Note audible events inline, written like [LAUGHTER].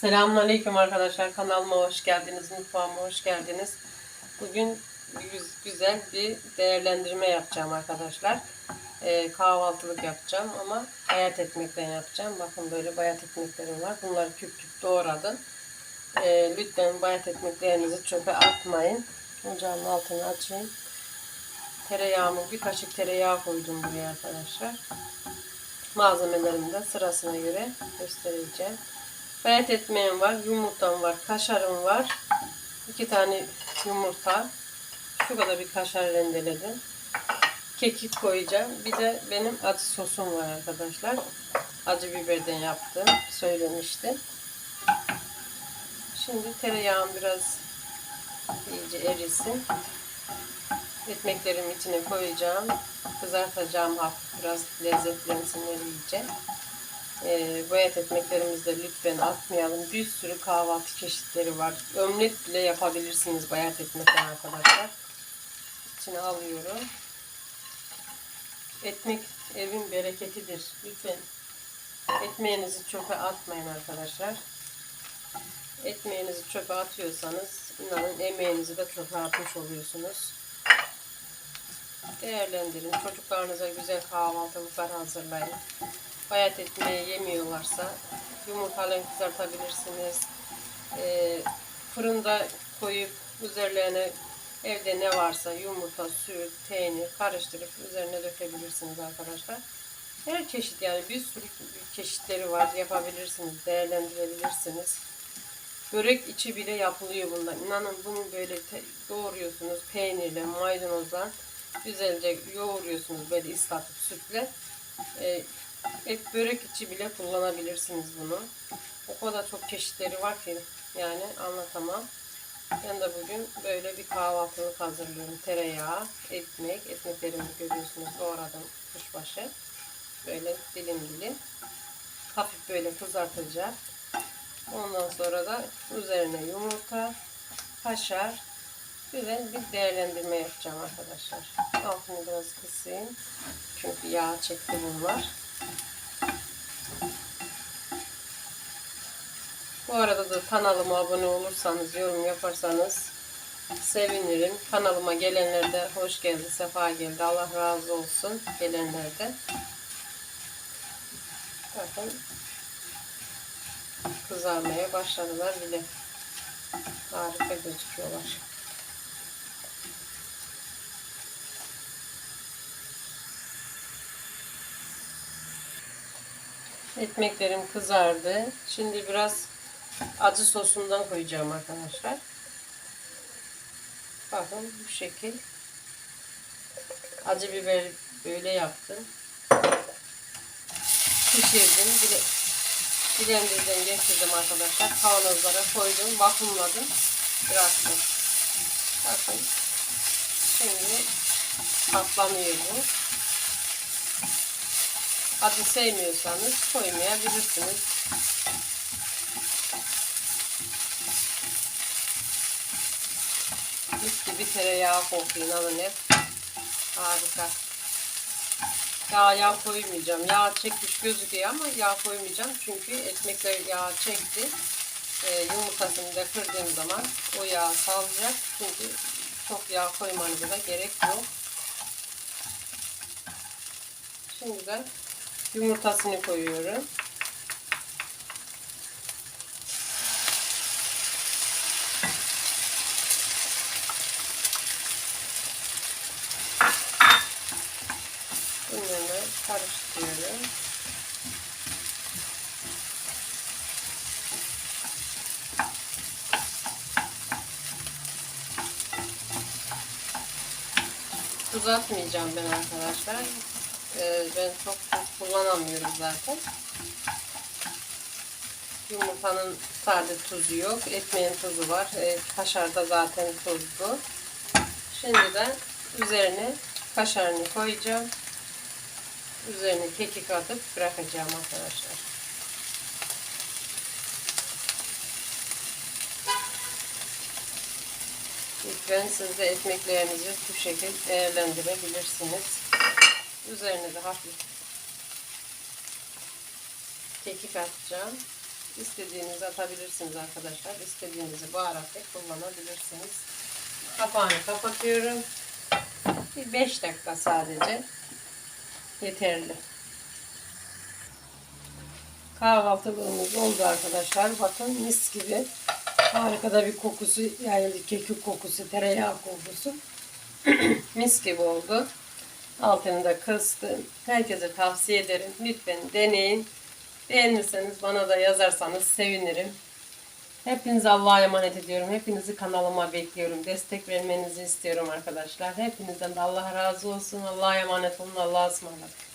Selamünaleyküm arkadaşlar. Kanalıma hoş geldiniz. Mutfağıma hoş geldiniz. Bugün güz- güzel bir değerlendirme yapacağım arkadaşlar. Ee, kahvaltılık yapacağım ama bayat ekmekten yapacağım. Bakın böyle bayat ekmeklerim var. Bunları küp küp doğradım. Ee, lütfen bayat ekmeklerinizi çöpe atmayın. Ocağın altını açayım. Tereyağımı bir kaşık tereyağı koydum buraya arkadaşlar. Malzemelerimi de sırasına göre göstereceğim. Bayat ekmeğim var, yumurtam var, kaşarım var. iki tane yumurta. Şu kadar bir kaşar rendeledim. Kekik koyacağım. Bir de benim acı sosum var arkadaşlar. Acı biberden yaptım. Söylemiştim. Şimdi tereyağım biraz iyice erisin. Ekmeklerimi içine koyacağım. Kızartacağım hafif biraz lezzetlensinler iyice. E, bayat ekmeklerimizde lütfen atmayalım. Bir sürü kahvaltı çeşitleri var. Ömlet bile yapabilirsiniz bayat ekmekten arkadaşlar. İçine alıyorum. Ekmek evin bereketidir. Lütfen ekmeğinizi çöpe atmayın arkadaşlar. Ekmeğinizi çöpe atıyorsanız inanın emeğinizi de çöpe atmış oluyorsunuz. Değerlendirin. Çocuklarınıza güzel kahvaltılıklar hazırlayın. Bayat ekmeği yemiyorlarsa yumurtalarını kızartabilirsiniz. Ee, fırında koyup üzerlerine evde ne varsa yumurta, süt, peynir karıştırıp üzerine dökebilirsiniz arkadaşlar. Her çeşit yani bir sürü çeşitleri var yapabilirsiniz, değerlendirebilirsiniz. Börek içi bile yapılıyor bundan. İnanın bunu böyle doğruyorsunuz peynirle, maydanozla güzelce yoğuruyorsunuz böyle ıslatıp sütle. Ee, et börek içi bile kullanabilirsiniz bunu. O kadar çok çeşitleri var ki yani anlatamam. Ben de bugün böyle bir kahvaltılık hazırlıyorum. Tereyağı, ekmek, ekmeklerimi görüyorsunuz doğradım kuşbaşı. Böyle dilim dilim. Hafif böyle kızartacağım. Ondan sonra da üzerine yumurta, kaşar, güzel bir değerlendirme yapacağım arkadaşlar. Altını biraz kısayım. Çünkü yağ çekti bunlar. Bu arada da kanalıma abone olursanız, yorum yaparsanız sevinirim. Kanalıma gelenler de hoş geldi, sefa geldi. Allah razı olsun gelenlerden. Bakın kızarmaya başladılar bile. Harika gözüküyorlar. Ekmeklerim kızardı. Şimdi biraz acı sosundan koyacağım arkadaşlar. Bakın bu şekil. Acı biber böyle yaptım. Pişirdim. Blenderden geçirdim arkadaşlar. Kavanozlara koydum. Vakumladım. Bıraktım. Bakın. Şimdi patlamıyor bu. Acı sevmiyorsanız koymayabilirsiniz. Mis gibi tereyağı kokuyor inanın hep. Harika. Yağ, yağ koymayacağım. Yağ çekmiş gözüküyor ama yağ koymayacağım. Çünkü ekmekler yağ çekti. Ee, yumurtasını da kırdığım zaman o yağ salacak. Çünkü çok yağ koymanıza da gerek yok. Şimdi de yumurtasını koyuyorum. Bunları karıştırıyorum. Tuz atmayacağım ben arkadaşlar. Ee, ben çok tuz kullanamıyorum zaten. Yumurtanın sade tuzu yok. Ekmeğin tuzu var. Ee, kaşarda zaten tuzlu. Şimdi de üzerine kaşarını koyacağım. Üzerine kekik atıp bırakacağım arkadaşlar. Lütfen siz de ekmeklerinizi bu şekilde değerlendirebilirsiniz. Üzerine de hafif kekik atacağım. İstediğinizi atabilirsiniz arkadaşlar. İstediğinizi baharatla kullanabilirsiniz. Kapağını kapatıyorum. Bir 5 dakika sadece yeterli. Kahvaltılığımız oldu arkadaşlar. Bakın mis gibi. Harika da bir kokusu yayıldı. Kekik kokusu, tereyağı kokusu. [CLEARS THROAT] mis gibi oldu. Altını da kıstım. Herkese tavsiye ederim. Lütfen deneyin. Beğenirseniz bana da yazarsanız sevinirim. Hepinizi Allah'a emanet ediyorum. Hepinizi kanalıma bekliyorum. Destek vermenizi istiyorum arkadaşlar. Hepinizden de Allah razı olsun. Allah'a emanet olun. Allah'a ısmarladık.